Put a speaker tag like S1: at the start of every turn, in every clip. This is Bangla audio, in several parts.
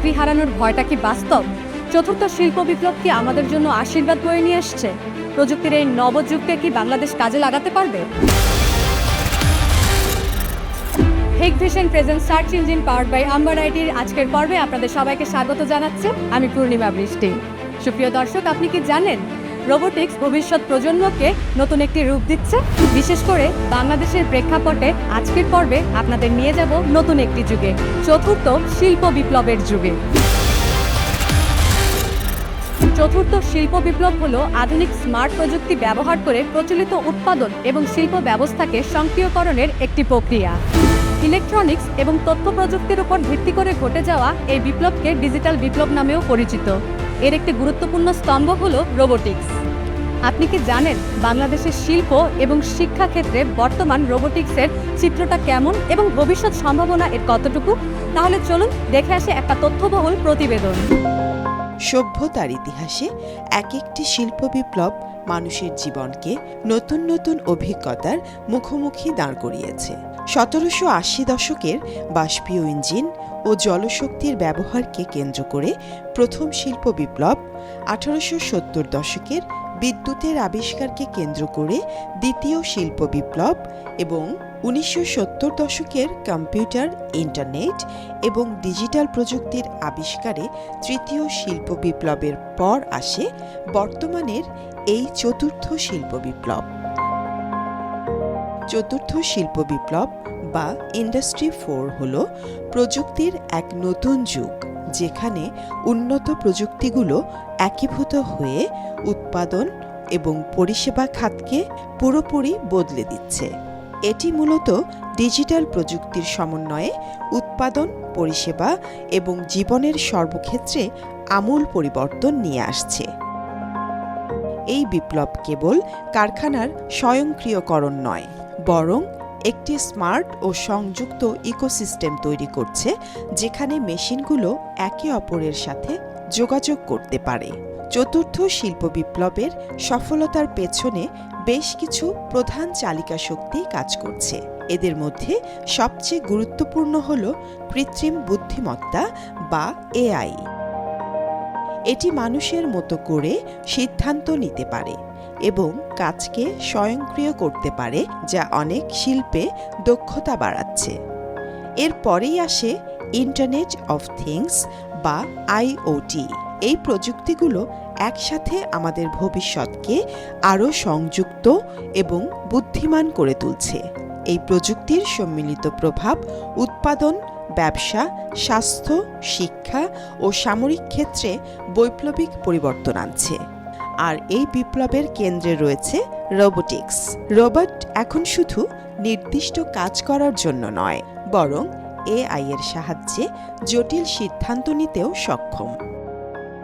S1: চাকরি হারানোর ভয়টা কি বাস্তব? চতুর্থ শিল্প বিপ্লব কি আমাদের জন্য আশীর্বাদ বয়ে নিয়ে আসছে প্রযুক্তির এই নবযুগকে কি বাংলাদেশ কাজে লাগাতে পারবে? Hikvision present search engine power by Amber আইটির আজকের পর্বে আপনাদের সবাইকে স্বাগত জানাচ্ছে। আমি পূর্ণিমা বৃষ্টি। সুপ্রিয় দর্শক, আপনি কি জানেন রোবোটিক্স ভবিষ্যৎ প্রজন্মকে নতুন একটি রূপ দিচ্ছে। বিশেষ করে বাংলাদেশের প্রেক্ষাপটে আজকের পর্বে আপনাদের নিয়ে যাব নতুন একটি যুগে, চতুর্থ শিল্প বিপ্লবের যুগে। চতুর্থ শিল্প বিপ্লব হলো আধুনিক স্মার্ট প্রযুক্তি ব্যবহার করে প্রচলিত উৎপাদন এবং শিল্প ব্যবস্থাকে সক্রিয়করণের একটি প্রক্রিয়া। ইলেকট্রনিক্স এবং তথ্য প্রযুক্তির উপর ভিত্তি করে ঘটে যাওয়া এই বিপ্লবকে ডিজিটাল বিপ্লব নামেও পরিচিত। এর একটি গুরুত্বপূর্ণ স্তম্ভ হল রোবোটিক্স আপনি কি জানেন বাংলাদেশের শিল্প এবং শিক্ষা ক্ষেত্রে বর্তমান রোবোটিক্সের চিত্রটা কেমন এবং ভবিষ্যৎ সম্ভাবনা এর কতটুকু? তাহলে চলুন দেখে আসে একটা তথ্যবহুল প্রতিবেদন।
S2: সভ্যতার ইতিহাসে এক একটি শিল্প বিপ্লব মানুষের জীবনকে নতুন নতুন অভিজ্ঞতার মুখোমুখি দাঁড় করিয়েছে। সতেরোশো আশি দশকের বাষ্পীয় ইঞ্জিন ও জলশক্তির ব্যবহারকে কেন্দ্র করে প্রথম শিল্প বিপ্লব আঠারোশো সত্তর দশকের বিদ্যুতের আবিষ্কারকে কেন্দ্র করে দ্বিতীয় শিল্প বিপ্লব এবং উনিশশো সত্তর দশকের কম্পিউটার, ইন্টারনেট এবং ডিজিটাল প্রযুক্তির আবিষ্কারে তৃতীয় শিল্প বিপ্লবের পর আসে বর্তমানের এই চতুর্থ শিল্প বিপ্লব। চতুর্থ শিল্প বিপ্লব বা ইন্ডাস্ট্রি ফোর হল প্রযুক্তির এক নতুন যুগ, যেখানে উন্নত প্রযুক্তিগুলো একীভূত হয়ে উৎপাদন এবং পরিষেবা খাতকে পুরোপুরি বদলে দিচ্ছে। এটি মূলত ডিজিটাল প্রযুক্তির সমন্বয়ে উৎপাদন, পরিষেবা এবং জীবনের সর্বক্ষেত্রে আমূল পরিবর্তন নিয়ে আসছে। এই বিপ্লব কেবল কারখানার স্বয়ংক্রিয়করণ নয়, বরং একটি স্মার্ট ও সংযুক্ত ইকোসিস্টেম তৈরি করছে, যেখানে মেশিনগুলো একে অপরের সাথে যোগাযোগ করতে পারে। চতুর্থ শিল্প বিপ্লবের সফলতার পেছনে বেশ কিছু প্রধান চালিকা শক্তি কাজ করছে। এদের মধ্যে সবচেয়ে গুরুত্বপূর্ণ হল কৃত্রিম বুদ্ধিমত্তা বা এআই। এটি মানুষের মতো করে সিদ্ধান্ত নিতে পারে এবং কাজকে স্বয়ংক্রিয় করতে পারে, যা অনেক শিল্পে দক্ষতা বাড়াচ্ছে। এরপরেই আসে ইন্টারনেট অফ থিংস বা আইওটি এই প্রযুক্তিগুলো একসাথে আমাদের ভবিষ্যৎকে আরও সংযুক্ত এবং বুদ্ধিমান করে তুলছে। এই প্রযুক্তির সম্মিলিত প্রভাব উৎপাদন ব্যবসা, স্বাস্থ্য, শিক্ষা ও সামরিক ক্ষেত্রে বৈপ্লবিক পরিবর্তন আনছে। আর এই বিপ্লবের কেন্দ্রে রয়েছে রোবোটিক্স। রোবট এখন শুধু নির্দিষ্ট কাজ করার জন্য নয়, বরং এআই এর সাহায্যে জটিল সিদ্ধান্ত নিতেও সক্ষম।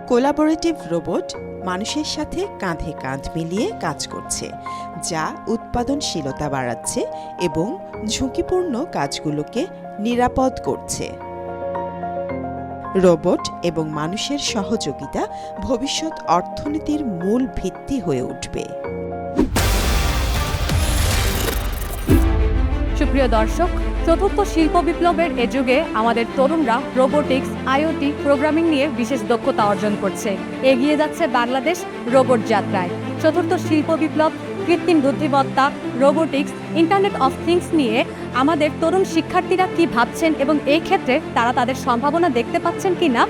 S2: কোলাবোরেটিভ রোবট মানুষের সাথে কাঁধে কাঁধ মিলিয়ে কাজ করছে, যা উৎপাদনশীলতা বাড়াচ্ছে এবং ঝুঁকিপূর্ণ কাজগুলোকে নিরাপদ করছে। রোবট এবং মানুষের সহযোগিতা ভবিষ্যৎ অর্থনীতির মূল ভিত্তি হয়ে উঠবে।
S1: সুপ্রিয় দর্শক, চতুর্থ শিল্প বিপ্লবের এ যুগে আমাদের তরুণরা রোবোটিক্স, আইওটি, প্রোগ্রামিং নিয়ে বিশেষ দক্ষতা অর্জন করছে। এগিয়ে যাচ্ছে বাংলাদেশ রোবট যাত্রায়। চতুর্থ শিল্প বিপ্লব কৃত্রিম বুদ্ধিমত্তা রোবোটিক্স ইন্টারনেট অফ থিংস নিয়ে আমাদের তরুণ শিক্ষার্থীরা কি ভাবছেন এবং এই ক্ষেত্রে তারা তাদের সম্ভাবনা দেখতে পাচ্ছেন কি না,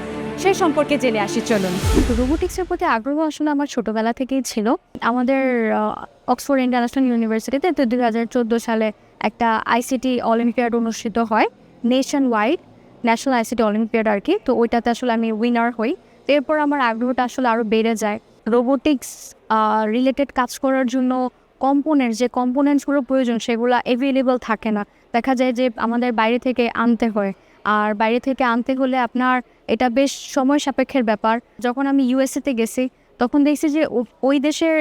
S1: সে সম্পর্কে জেনে আসি, চলুন।
S3: রোবোটিক্সের প্রতি আগ্রহ আসলে আমার ছোটবেলা থেকেই ছিল। আমাদের অক্সফোর্ড ইন্টারন্যাশনাল ইউনিভার্সিটিতে তো দুই হাজার চোদ্দ সালে একটা আইসিটি অলিম্পিয়াড অনুষ্ঠিত হয় nationwide national ICT olympiad আর কি। তো ওইটাতে আসলে আমি উইনার হই। এরপর আমার আগ্রহটা আসলে আরও বেড়ে যায়। রোবোটিক্স রিলেটেড কাজ করার জন্য কম্পোনেন্টস যে কম্পোনেন্টসগুলো প্রয়োজন, সেগুলো অ্যাভেলেবল থাকে না। দেখা যায় যে আমাদের বাইরে থেকে আনতে হয়। আর বাইরে থেকে আনতে হলে আপনার এটা বেশ সময় সাপেক্ষের ব্যাপার। যখন আমি ইউএসএতে গেছি, তখন দেখছি যে ওই দেশের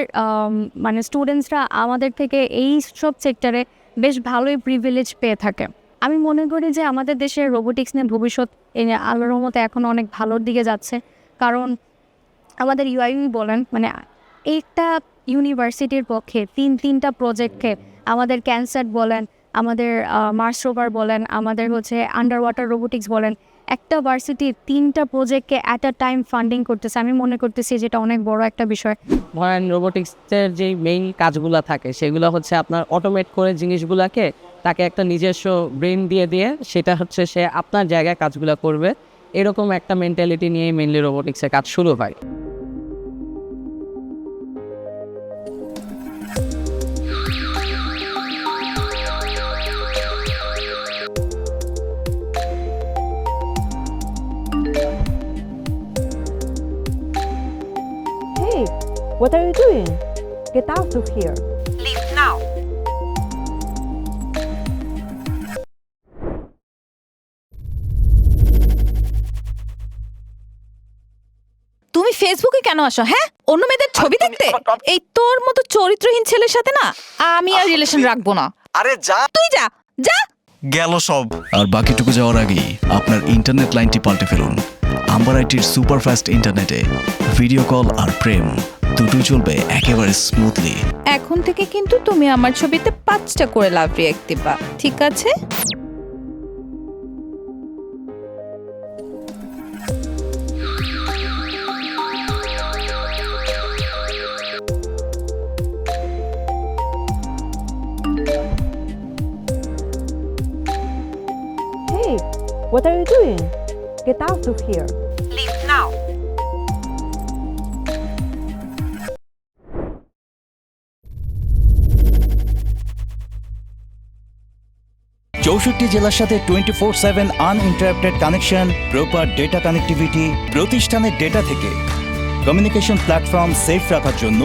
S3: মানে স্টুডেন্টসরা আমাদের থেকে এই সব সেক্টরে বেশ ভালোই প্রিভিলেজ পেয়ে থাকে। আমি মনে করি যে আমাদের দেশের রোবোটিক্স নিয়ে ভবিষ্যৎ এই আল্লাহর মতো এখন অনেক ভালোর দিকে যাচ্ছে। কারণ আমাদের ইউআইউই বলেন মানে একটা ইউনিভার্সিটির পক্ষে তিন, তিনটা প্রজেক্টকে আমাদের ক্যান্সার বলেন, আমাদের মার্স রোভার বলেন, আমাদের হচ্ছে আন্ডার ওয়াটার রোবোটিক্স বলেন, একটা ভার্সিটি তিনটা প্রজেক্টকে অ্যাট আ টাইম ফান্ডিং করতেছে। আমি মনে করতেছি যেটা অনেক বড় একটা বিষয়।
S4: ধরেন রোবোটিক্সের যেই মেইন কাজগুলো থাকে, সেগুলো হচ্ছে আপনার অটোমেট করে জিনিসগুলোকে তাকে একটা নিজস্ব ব্রেন দিয়ে দিয়ে সেটা হচ্ছে সে আপনার জায়গায় কাজগুলো করবে। এরকম একটা মেন্টালিটি নিয়ে মেইনলি রোবোটিক্সের কাজ শুরু হয়।
S5: What are you doing? Get out of here.
S6: Leave now. তুমি ফেসবুকে কেন আসো হ্যাঁ? অন্য মেয়েদের ছবি দেখতে? এই তোর মতো চরিত্রহীন ছেলের সাথে না আমি আর রিলেশন রাখব না।
S7: আরে যা।
S6: তুই যা যা।
S7: গেল সব।
S8: আর বাকিটুকু যাওয়ার আগেই আপনার ইন্টারনেট লাইনটি পাল্টে ফেলুন। আম্বার আইটির সুপারফাস্ট ইন্টারনেটে ভিডিও কল আর প্রেম। দুটোই চলবে একেবারে স্মুথলি
S6: এখন থেকে কিন্তু তুমি আমার ছবিতে পাঁচটা করে লাভ রিয়েক্ট দিবা ঠিক আছে
S5: Hey, what are you doing? Get out of here.
S9: চৌষট্টি জেলার সাথে twenty four seven uninterrupted connection proper data connectivity প্রতিষ্ঠানের ডেটা থেকে কমিউনিকেশন প্ল্যাটফর্ম সেফ রাখার জন্য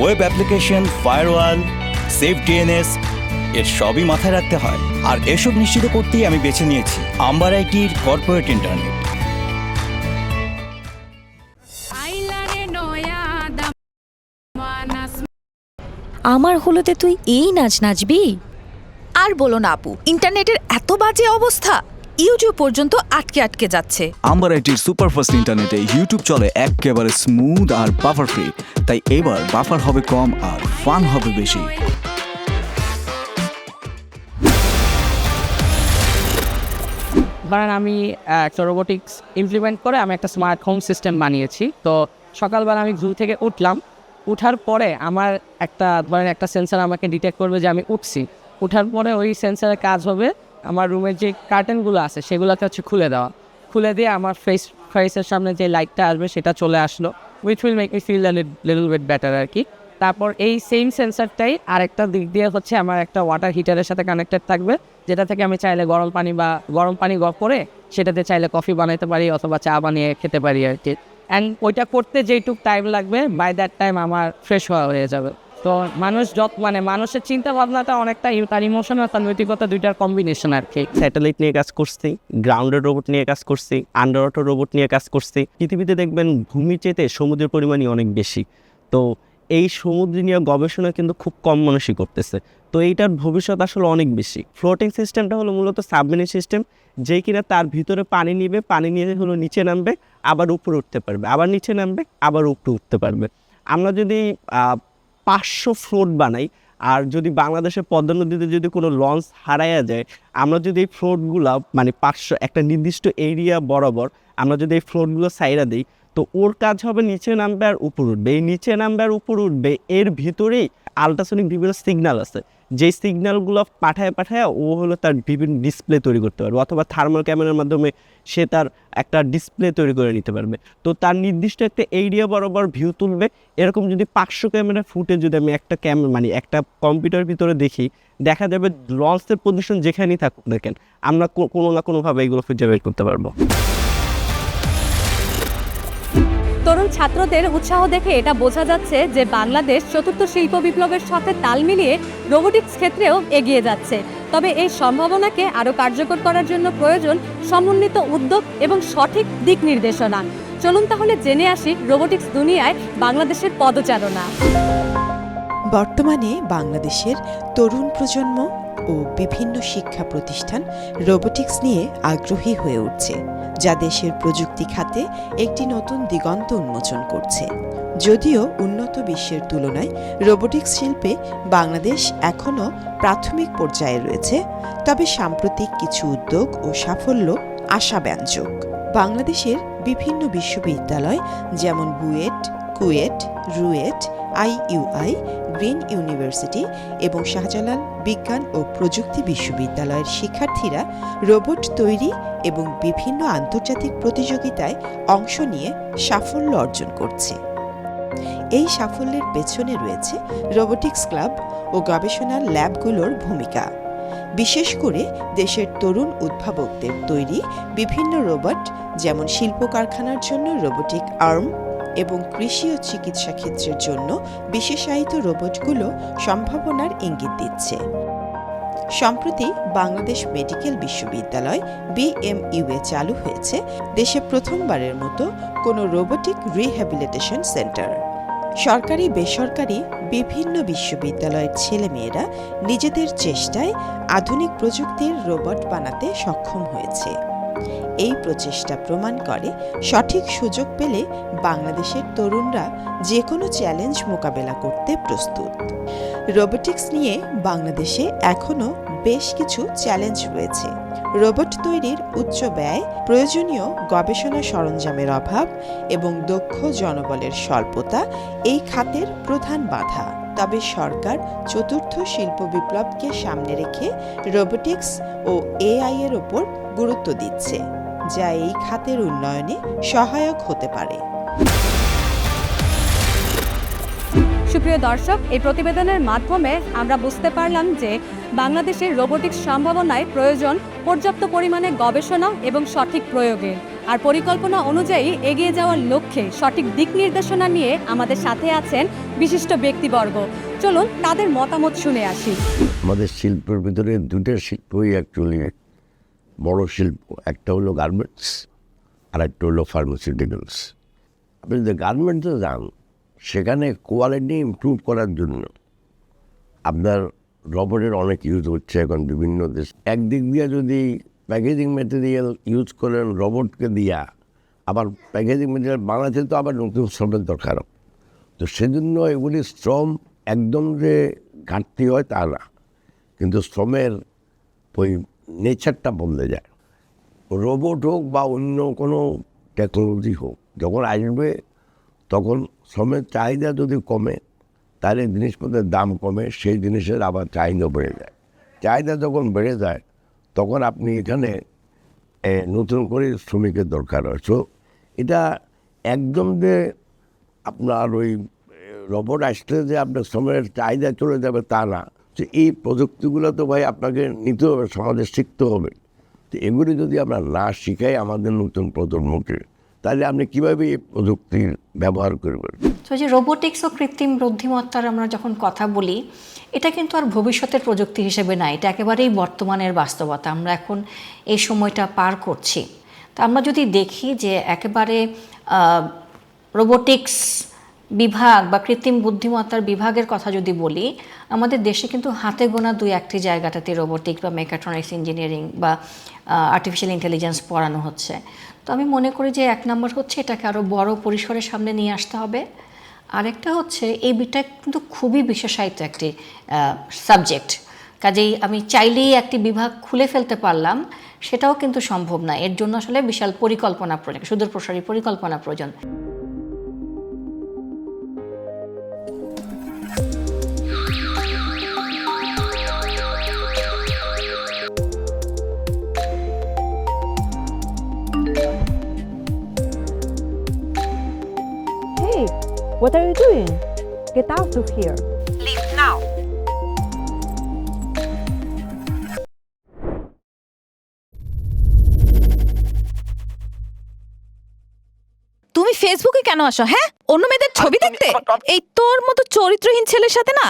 S9: web application firewall safe DNS এর সবই মাথায় রাখতে হয়। আর এসব নিশ্চিত করতেই আমি বেছে নিয়েছি আম্বার আইটির কর্পোরেট ইন্টারনেট
S10: আমার হলোতে তুই এই নাচ নাচবি?
S6: আর বলো না আপু ইন্টারনেটের এত বাজে অবস্থা ইউটিউব পর্যন্ত আটকে আটকে যাচ্ছে।
S8: আম্বার আইটির সুপারফাস্ট ইন্টারনেটে ইউটিউব চলে একেবারে স্মুথ আর বাফার ফ্রি তাই এবার বাফার হবে কম আর ফান হবে বেশি।
S4: ধরেন আমি একটা রোবোটিক্স ইমপ্লিমেন্ট করে আমি একটা স্মার্ট হোম সিস্টেম বানিয়েছি। তো সকালবেলা আমি ঘুম থেকে উঠলাম উঠার পরে আমার একটা ধরেন একটা সেন্সার আমাকে ডিটেক্ট করবে যে আমি উঠছি। উঠার পরে ওই সেন্সারের কাজ হবে। আমার রুমের যে কার্টেনগুলো আছে, সেগুলোকে হচ্ছে খুলে দেওয়া। খুলে দিয়ে আমার ফেস ফেসের সামনে যে লাইটটা আসবে, সেটা চলে আসলো which will make me feel the little bit better আর কি। তারপর এই সেম সেন্সারটাই আরেকটা দিক দিয়ে হচ্ছে আমার একটা ওয়াটার হিটারের সাথে কানেক্টেড থাকবে, যেটা থেকে আমি চাইলে গরম পানি বা, গরম পানি করে সেটাতে চাইলে কফি বানাতে পারি অথবা চা বানিয়ে খেতে পারি আর কি। অ্যান্ড ওইটা করতে যেইটুক টাইম লাগবে বাই দ্যাট টাইম আমার ফ্রেশ হওয়া হয়ে যাবে। তো মানুষ যত মানে মানুষের চিন্তা ভাবনাটা অনেকটা তার ইমোশন আর তার নৈতিকতা দুইটার কম্বিনেশন আর কি।
S11: স্যাটেলাইট নিয়ে কাজ করছি গ্রাউন্ডেড রোবট নিয়ে কাজ করছি আন্ডার রোবট নিয়ে কাজ করছি। পৃথিবীতে দেখবেন ভূমির চেতে সমুদ্রের পরিমাণই অনেক বেশি। তো এই সমুদ্র নিয়ে গবেষণা কিন্তু খুব কম মানুষই করতেছে। তো এইটার ভবিষ্যৎ আসলে অনেক বেশি। ফ্লোটিং সিস্টেমটা হলো মূলত সাবমেরিন সিস্টেম যেই কিনা তার ভিতরে পানি নিবে, পানি নিয়ে হলো নিচে নামবে, আবার উপরে উঠতে পারবে। আবার নিচে নামবে, আবার উপরে উঠতে পারবে। আমরা যদি পাঁচশো ফ্লোট বানাই। আর যদি বাংলাদেশের পদ্মা নদীতে যদি কোনো লঞ্চ হারাইয়া যায়, আমরা যদি এই ফ্লোটগুলো মানে পাঁচশো, একটা নির্দিষ্ট এরিয়া বরাবর আমরা যদি এই ফ্লোটগুলো সাইরা দিই তো ওর কাজ হবে নিচে নামবে আর উপর উঠবে। এই নিচে নামবে আর উপর উঠবে, এর ভিতরেই আলট্রাসনিক বিভিন্ন সিগনাল আছে। যেই সিগন্যালগুলো পাঠায় পাঠায় ও হলো তার বিভিন্ন ডিসপ্লে তৈরি করতে পারবে অথবা থার্মাল ক্যামেরার মাধ্যমে সে তার একটা ডিসপ্লে তৈরি করে নিতে পারবে। তো তার নির্দিষ্ট একটা এরিয়া বরাবর ভিউ তুলবে। এরকম যদি পাঁচশো ক্যামেরা ফুটে যদি আমি একটা ক্যামেরা মানে একটা কম্পিউটার ভিতরে দেখি, দেখা যাবে লঞ্চের পজিশন যেখানেই থাকুক দেখেন আমরা কোনো না কোনোভাবে এগুলো খুঁজে করতে পারব।
S1: তরুণ ছাত্রদের উৎসাহ দেখে এটা বোঝা যাচ্ছে যে বাংলাদেশ চতুর্থ শিল্প বিপ্লবের সাথে তাল মিলিয়ে রোবোটিক্স ক্ষেত্রেও এগিয়ে যাচ্ছে। তবে এই সম্ভাবনাকে আরও কার্যকর করার জন্য প্রয়োজন সমন্বিত উদ্যোগ এবং সঠিক দিক নির্দেশনা। চলুন তাহলে জেনে আসি রোবোটিক্স দুনিয়ায় বাংলাদেশের পদচারণা।
S2: বর্তমানে বাংলাদেশের তরুণ প্রজন্ম ও বিভিন্ন শিক্ষা প্রতিষ্ঠান রোবোটিক্স নিয়ে আগ্রহী হয়ে উঠছে, যা দেশের প্রযুক্তি খাতে একটি নতুন দিগন্ত উন্মোচন করছে। যদিও উন্নত বিশ্বের তুলনায় রোবোটিক্স শিল্পে বাংলাদেশ এখনও প্রাথমিক পর্যায়ে রয়েছে, তবে সাম্প্রতিক কিছু উদ্যোগ ও সাফল্য আশাব্যঞ্জক। বাংলাদেশের বিভিন্ন বিশ্ববিদ্যালয় যেমন BUET, KUET, RUET IUI, green university এবং শাহজালাল বিজ্ঞান ও প্রযুক্তি বিশ্ববিদ্যালয়ের শিক্ষার্থীরা রোবট তৈরি এবং বিভিন্ন আন্তর্জাতিক প্রতিযোগিতায় অংশ নিয়ে সাফল্য অর্জন করছে। এই সাফল্যের পেছনে রয়েছে রোবোটিক্স ক্লাব ও গবেষণা ল্যাবগুলোর ভূমিকা। বিশেষ করে দেশের তরুণ উদ্ভাবকদের তৈরি বিভিন্ন রোবট, যেমন শিল্প কারখানার জন্য রোবোটিক আর্ম এবং কৃষি ও চিকিৎসা ক্ষেত্রের জন্য বিশেষায়িত রোবটগুলো সম্ভাবনার ইঙ্গিত দিচ্ছে। সম্প্রতি বাংলাদেশ মেডিকেল বিশ্ববিদ্যালয় বিএমইউএ চালু হয়েছে দেশে প্রথমবারের মতো কোনো রোবোটিক রিহ্যাবিলিটেশন সেন্টার। সরকারি, বেসরকারি বিভিন্ন বিশ্ববিদ্যালয়ের ছেলেমেয়েরা নিজেদের চেষ্টায় আধুনিক প্রযুক্তির রোবট বানাতে সক্ষম হয়েছে। এই প্রচেষ্টা প্রমাণ করে সঠিক সুযোগ পেলে বাংলাদেশের তরুণরা যে কোনো চ্যালেঞ্জ মোকাবেলা করতে প্রস্তুত। রোবোটিক্স নিয়ে বাংলাদেশে এখনও বেশ কিছু চ্যালেঞ্জ রয়েছে। রোবট তৈরির উচ্চ ব্যয়, প্রয়োজনীয় গবেষণা সরঞ্জামের অভাব এবং দক্ষ জনবলের স্বল্পতা এই খাতের প্রধান বাধা। তবে সরকার চতুর্থ শিল্প বিপ্লবকে সামনে রেখে রোবোটিক্স ও এআই এর ওপর গুরুত্ব দিচ্ছে যা এই খাতের উন্নয়নে সহায়ক হতে পারে।
S1: সুপ্রিয় দর্শক এই প্রতিবেদনের মাধ্যমে আমরা বুঝতে পারলাম যে বাংলাদেশের রোবোটিক্স সম্ভাবনায় প্রয়োজন পর্যাপ্ত পরিমাণে গবেষণা এবং সঠিক প্রয়োগের আর পরিকল্পনা অনুযায়ী এগিয়ে যাওয়ার লক্ষ্যে সঠিক দিক নির্দেশনা নিয়ে আমাদের সাথে আছেন বিশিষ্ট ব্যক্তিবর্গ। চলুন তাদের মতামত শুনে আসি।
S7: আমাদের শিল্পের ভিতরে দুটো শিল্পই অ্যাকচুয়ালি বড় শিল্প, একটা হলো গার্মেন্টস আর একটা হলো ফার্মাসিউটিক্যালস আপনি যদি গার্মেন্টসে যান, সেখানে কোয়ালিটি ইমপ্রুভ করার জন্য আপনার রবটের অনেক ইউজ হচ্ছে এখন বিভিন্ন দেশ। একদিক দিয়ে যদি প্যাকেজিং মেটেরিয়াল ইউজ করেন রবটকে দিয়া, আবার প্যাকেজিং মেটেরিয়াল বানাতে তো আবার নতুন শ্রমের দরকার। তো সেজন্য এগুলি শ্রম একদম যে ঘাটতি হয় তা না, কিন্তু শ্রমের ওই নেচারটা বদলে যায়। রোবট হোক বা অন্য কোনো টেকনোলজি হোক, যখন আসবে, তখন শ্রমের চাহিদা যদি কমে, তাহলে জিনিসপত্রের দাম কমে, সেই জিনিসের আবার চাহিদা বেড়ে যায়। চাহিদা যখন বেড়ে যায়, তখন আপনি এখানে নতুন করে শ্রমিকের দরকার হয়। সো এটা একদম যে আপনার ওই রোবট আসলে যে আপনার শ্রমের চাহিদা চলে যাবে তা না। যে এই প্রযুক্তিগুলো তো ভাই আপনাকে নিতে হবে, সমাজে শিখতে হবে। তো এগুলি যদি আমরা না শিখাই আমাদের নতুন প্রজন্মকে, তাহলে আপনি কীভাবে এই প্রযুক্তির ব্যবহার করবেন?
S12: তো যে রোবোটিক্স ও কৃত্রিম বুদ্ধিমত্তার আমরা যখন কথা বলি, এটা কিন্তু আর ভবিষ্যতের প্রযুক্তি হিসেবে না, এটা একেবারেই বর্তমানের বাস্তবতা। আমরা এখন এই সময়টা পার করছি। তা আমরা যদি দেখি যে একেবারে রোবোটিক্স বিভাগ বা কৃত্রিম বুদ্ধিমত্তার বিভাগের কথা যদি বলি, আমাদের দেশে কিন্তু হাতে গোনা দুই একটি জায়গাটাতে রোবোটিক্স বা মেকাট্রনিক্স ইঞ্জিনিয়ারিং বা আর্টিফিশিয়াল ইন্টেলিজেন্স পড়ানো হচ্ছে। তো আমি মনে করি যে এক নম্বর হচ্ছে এটাকে আরও বড় পরিসরের সামনে নিয়ে আসতে হবে। আরেকটা হচ্ছে এই বিটা কিন্তু খুবই বিশেষায়িত একটি সাবজেক্ট কাজেই আমি চাইলেই একটি বিভাগ খুলে ফেলতে পারলাম, সেটাও কিন্তু সম্ভব না। এর জন্য আসলে বিশাল পরিকল্পনা প্রয়োজন সুদূর প্রসারী পরিকল্পনা প্রয়োজন।
S5: Doing? Get out of here.
S6: Leave now. তুমি ফেসবুকে কেন আসো হ্যাঁ? অন্য মেয়েদের ছবি দেখতে? এই তোর মতো চরিত্রহীন ছেলের সাথে না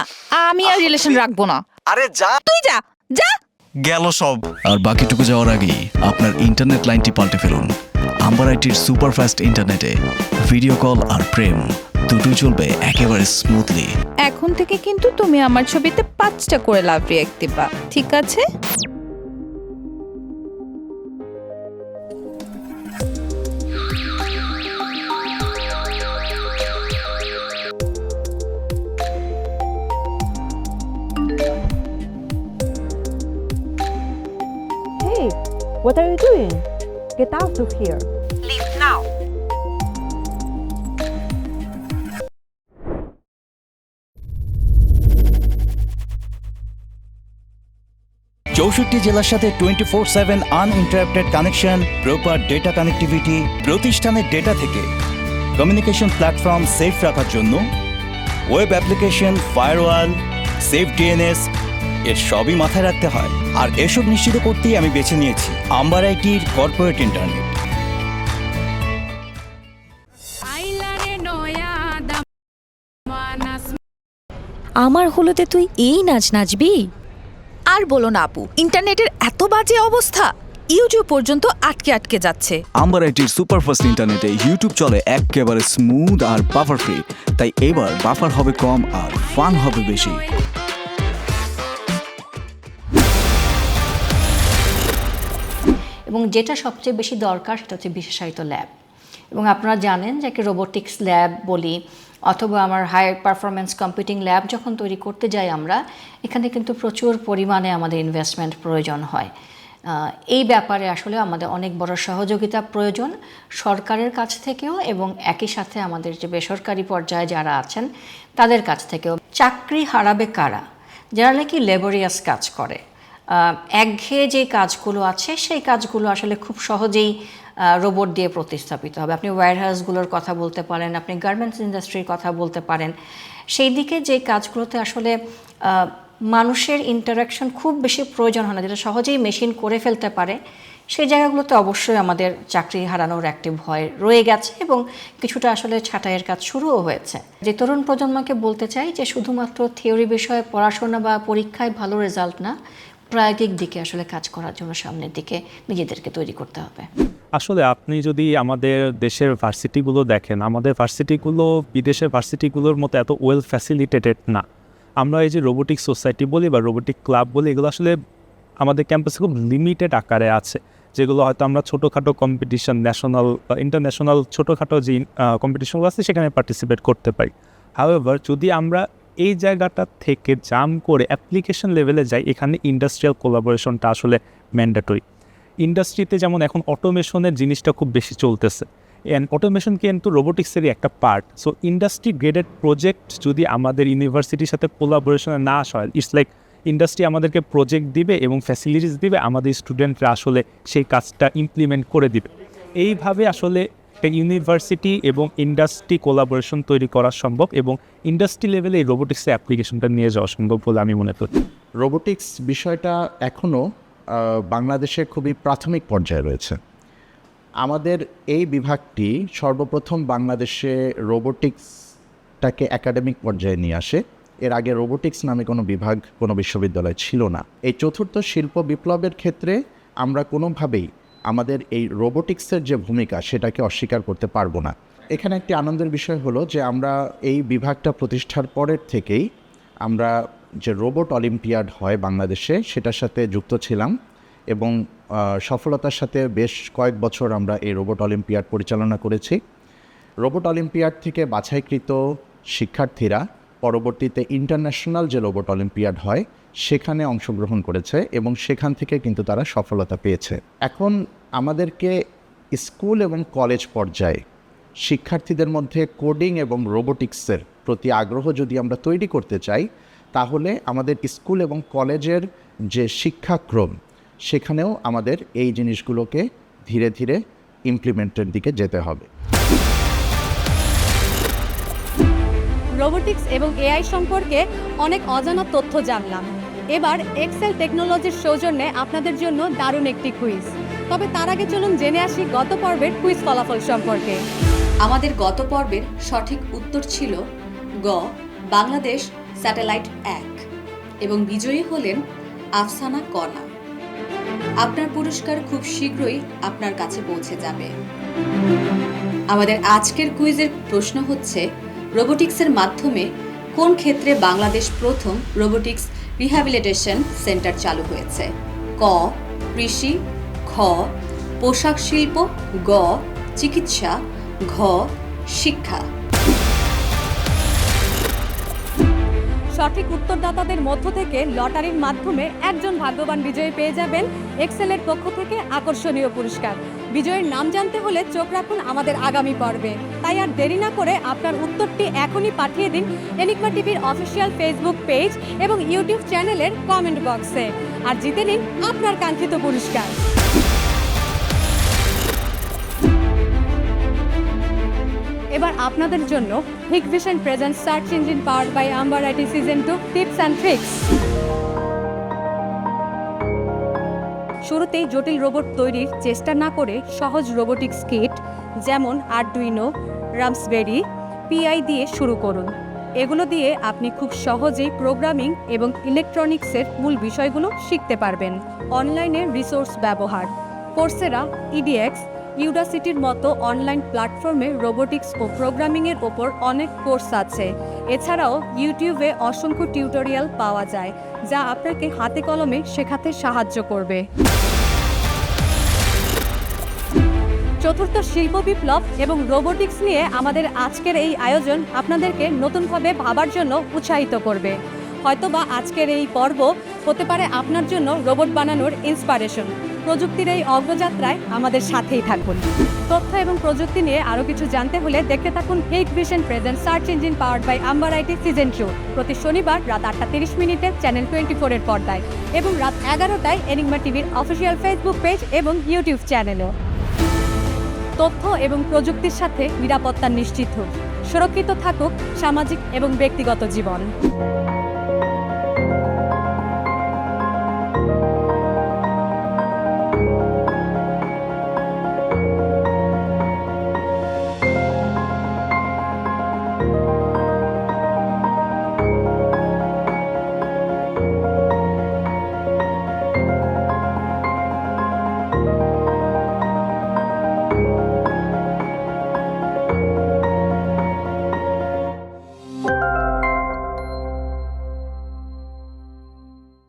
S6: আমি আর রিলেশন রাখব না।
S13: আরে যা।
S6: তুই যা যা।
S13: গেল সব।
S8: আর বাকিটুকু যাওয়ার আগেই আপনার ইন্টারনেট লাইনটি পাল্টে ফেলুন। আম্বার আইটির সুপারফাস্ট ইন্টারনেটে ভিডিও কল আর প্রেম। দুটোই চলবে একেবারে স্মুথলি
S6: এখন থেকে কিন্তু তুমি আমার ছবিতে পাঁচটা করে লাভ রিয়্যাক্ট দিবা ঠিক আছে
S5: What are you doing? Get out of here.
S9: চৌষট্টি জেলার সাথে twenty four seven uninterrupted connection proper data connectivity প্রতিষ্ঠানের ডেটা থেকে কমিউনিকেশন প্ল্যাটফর্ম সেফ রাখার জন্য web application firewall safe DNS এর সবই মাথায় রাখতে হয়। আর এসব নিশ্চিত করতেই আমি বেছে নিয়েছি আম্বার আইটির কর্পোরেট ইন্টারনেট
S10: আমার হলোতে তুই এই নাচ নাচবি?
S6: আর বলো না আপু ইন্টারনেটের এত বাজে অবস্থা ইউটিউব পর্যন্ত আটকে আটকে যাচ্ছে।
S8: আম্বার আইটির সুপারফাস্ট ইন্টারনেটে ইউটিউব চলে একেবারে স্মুথ আর বাফার ফ্রি তাই এবার বাফার হবে কম আর ফান হবে বেশি।
S12: এবং যেটা সবচেয়ে বেশি দরকার সেটা হচ্ছে বিশেষায়িত ল্যাব এবং আপনারা জানেন যে একটা রোবোটিক্স ল্যাব বলি অথবা আমার হাই পারফরমেন্স কম্পিউটিং ল্যাব যখন তৈরি করতে যাই আমরা, এখানে কিন্তু প্রচুর পরিমাণে আমাদের ইনভেস্টমেন্ট প্রয়োজন হয়। এই ব্যাপারে আসলে আমাদের অনেক বড় সহযোগিতা প্রয়োজন সরকারের কাছ থেকেও এবং একই সাথে আমাদের যে বেসরকারি পর্যায়ে যারা আছেন, তাদের কাছ থেকেও। চাকরি হারাবে কারা? যারা নাকি লেবোরিয়াস কাজ করে। একঘেয়ে যে কাজগুলো আছে, সেই কাজগুলো আসলে খুব সহজেই রোবট দিয়ে প্রতিস্থাপিত হবে। আপনি ওয়্যারহাউসগুলোর কথা বলতে পারেন, আপনি গার্মেন্টস ইন্ডাস্ট্রির কথা বলতে পারেন। সেই দিকে যে কাজগুলোতে আসলে মানুষের ইন্টারাকশন খুব বেশি প্রয়োজন হয় না, যেটা সহজেই মেশিন করে ফেলতে পারে, সেই জায়গাগুলোতে অবশ্যই আমাদের চাকরি হারানোর একটি ভয় রয়ে গেছে এবং কিছুটা আসলে ছাঁটাইয়ের কাজ শুরুও হয়েছে। যে তরুণ প্রজন্মকে বলতে চাই যে, শুধুমাত্র থিওরি বিষয়ে পড়াশোনা বা পরীক্ষায় ভালো রেজাল্ট না প্রায়োগিক দিকে আসলে কাজ করার জন্য সামনের দিকে নিজেদেরকে তৈরি করতে হবে।
S13: আসলে আপনি যদি আমাদের দেশের ভার্সিটিগুলো দেখেন, আমাদের ভার্সিটিগুলো বিদেশের ভার্সিটিগুলোর মতো এত ওয়েল ফ্যাসিলিটেটেড না। আমরা এই যে রোবোটিক সোসাইটি বলি বা রোবোটিক ক্লাব বলি, এগুলো আসলে আমাদের ক্যাম্পাসে খুব লিমিটেড আকারে আছে, যেগুলো হয়তো আমরা ছোটোখাটো কম্পিটিশন ন্যাশনাল বা ইন্টারন্যাশনাল ছোটোখাটো যে কম্পিটিশনগুলো আছে, সেখানে পার্টিসিপেট করতে পারি। হাওয়েভার যদি আমরা এই জায়গাটা থেকে জাম করে অ্যাপ্লিকেশন লেভেলে যাই, এখানে ইন্ডাস্ট্রিয়াল কোলাবোরেশনটা আসলে ম্যান্ডেটরি ইন্ডাস্ট্রিতে যেমন এখন অটোমেশনের জিনিসটা খুব বেশি চলতেছে। অ্যান্ড অটোমেশন কিন্তু রোবোটিক্সেরই একটা part so industry graded project যদি আমাদের ইউনিভার্সিটির সাথে কোলাবোরেশনে না আসা হয় ইটস লাইক ইন্ডাস্ট্রি আমাদেরকে প্রজেক্ট দিবে এবং ফ্যাসিলিটিস দিবে, আমাদের স্টুডেন্টরা আসলে সেই কাজটা ইমপ্লিমেন্ট করে দিবে। এইভাবে আসলে একটা ইউনিভার্সিটি এবং ইন্ডাস্ট্রি কোলাবোরেশন তৈরি করা সম্ভব এবং ইন্ডাস্ট্রি লেভেলে এই রোবোটিক্সের অ্যাপ্লিকেশনটা নিয়ে যাওয়া সম্ভব বলে আমি মনে করি।
S14: রোবোটিক্স বিষয়টা এখনও বাংলাদেশে খুবই প্রাথমিক পর্যায়ে রয়েছে। আমাদের এই বিভাগটি সর্বপ্রথম বাংলাদেশে রোবোটিক্সটাকে একাডেমিক পর্যায়ে নিয়ে আসে। এর আগে রোবোটিক্স নামে কোনো বিভাগ, কোনো বিশ্ববিদ্যালয় ছিল না। এই চতুর্থ শিল্প বিপ্লবের ক্ষেত্রে আমরা কোনোভাবেই আমাদের এই রোবোটিক্সের যে ভূমিকা, সেটাকে অস্বীকার করতে পারব না। এখানে একটি আনন্দের বিষয় হলো যে, আমরা এই বিভাগটা প্রতিষ্ঠার পরের থেকেই আমরা যে রোবট অলিম্পিয়াড হয় বাংলাদেশে, সেটার সাথে যুক্ত ছিলাম এবং সফলতার সাথে বেশ কয়েক বছর আমরা এই রোবট অলিম্পিয়াড পরিচালনা করেছি। রোবট অলিম্পিয়াড থেকে বাছাইকৃত শিক্ষার্থীরা পরবর্তীতে ইন্টারন্যাশনাল যে রোবট অলিম্পিয়াড হয় সেখানে অংশগ্রহণ করেছে এবং সেখান থেকে কিন্তু তারা সফলতা পেয়েছে। এখন আমাদেরকে স্কুল এবং কলেজ পর্যায়ে শিক্ষার্থীদের মধ্যে কোডিং এবং রোবোটিক্সের প্রতি আগ্রহ যদি আমরা তৈরি করতে চাই, তাহলে আমাদের স্কুল এবং কলেজের যে শিক্ষাক্রম, সেখানেও আমাদের এই জিনিসগুলোকে ধীরে ধীরে ইমপ্লিমেন্টের দিকে যেতে হবে।
S1: রোবোটিক্স এবং এআই সম্পর্কে অনেক অজানা তথ্য জানলাম। এবার এক্সেল টেকনোলজির সৌজন্যে আপনাদের জন্য দারুণ একটি কুইজ তবে তার আগে চলুন জেনে আসি গত পর্বের কুইজ ফলাফল সম্পর্কে। আমাদের গত পর্বের সঠিক উত্তর ছিল গ, বাংলাদেশ স্যাটেলাইট এক, এবং বিজয়ী হলেন আফসানা কনা আপনার পুরস্কার খুব শীঘ্রই আপনার কাছে পৌঁছে যাবে। আমাদের আজকের কুইজের প্রশ্ন হচ্ছে রোবোটিক্সের মাধ্যমে কোন ক্ষেত্রে বাংলাদেশ প্রথম রোবোটিক্স রিহ্যাবিলিটেশন সেন্টার চালু হয়েছে। ক, কৃষি, খ, পোশাক শিল্প, গ, চিকিৎসা, ঘ, শিক্ষা। সঠিক উত্তরদাতাদের মধ্য থেকে লটারির মাধ্যমে একজন ভাগ্যবান বিজয়ী পেয়ে যাবেন এক্সেলের পক্ষ থেকে আকর্ষণীয় পুরস্কার। বিজয়ের নাম জানতে হলে চোখ রাখুন আমাদের আগামী পর্বে। তাই আর দেরি না করে আপনার উত্তরটি এখনই পাঠিয়ে দিন এনিকমা টিভির অফিসিয়াল ফেসবুক পেজ এবং ইউটিউব চ্যানেলের কমেন্ট বক্সে। আর জিতে নিন আপনার কাঙ্ক্ষিত পুরস্কার। এবার আপনাদের জন্য Hikvision present search engine power by Amber IT season two tips and tricks শুরুতেই জটিল রোবট তৈরির চেষ্টা না করে সহজ রোবোটিক্স কিট যেমন আরডুইনো, রামসবেরি, পিআই দিয়ে শুরু করুন। এগুলো দিয়ে আপনি খুব সহজেই প্রোগ্রামিং এবং ইলেকট্রনিক্সের মূল বিষয়গুলো শিখতে পারবেন। অনলাইনে রিসোর্স ব্যবহার। কোর্সেরা ইডিএক্স ইউডাসিটির মতো অনলাইন প্ল্যাটফর্মে রোবোটিক্স ও প্রোগ্রামিংয়ের ওপর অনেক কোর্স আছে। এছাড়াও ইউটিউবে অসংখ্য টিউটোরিয়াল পাওয়া যায়, যা আপনাকে হাতে কলমে শেখাতে সাহায্য করবে। চতুর্থ শিল্প বিপ্লব এবং রোবোটিক্স নিয়ে আমাদের আজকের এই আয়োজন আপনাদেরকে নতুনভাবে ভাবার জন্য উৎসাহিত করবে। হয়তোবা আজকের এই পর্ব হতে পারে আপনার জন্য রোবট বানানোর ইন্সপিরেশন প্রযুক্তির এই অগ্রযাত্রায় আমাদের সাথেই থাকুন। তথ্য এবং প্রযুক্তি নিয়ে আরও কিছু জানতে হলে দেখতে থাকুন Hikvision present search engine powered by Amber IT season two প্রতি শনিবার রাত আটটা তিরিশ মিনিটে চ্যানেল টোয়েন্টি ফোরের পর্দায় এবং রাত এগারোটায় এনিগমা টিভির অফিসিয়াল ফেসবুক পেজ এবং ইউটিউব চ্যানেলও তথ্য এবং প্রযুক্তির সাথে নিরাপত্তা নিশ্চিত হোক, সুরক্ষিত থাকুক সামাজিক এবং ব্যক্তিগত জীবন।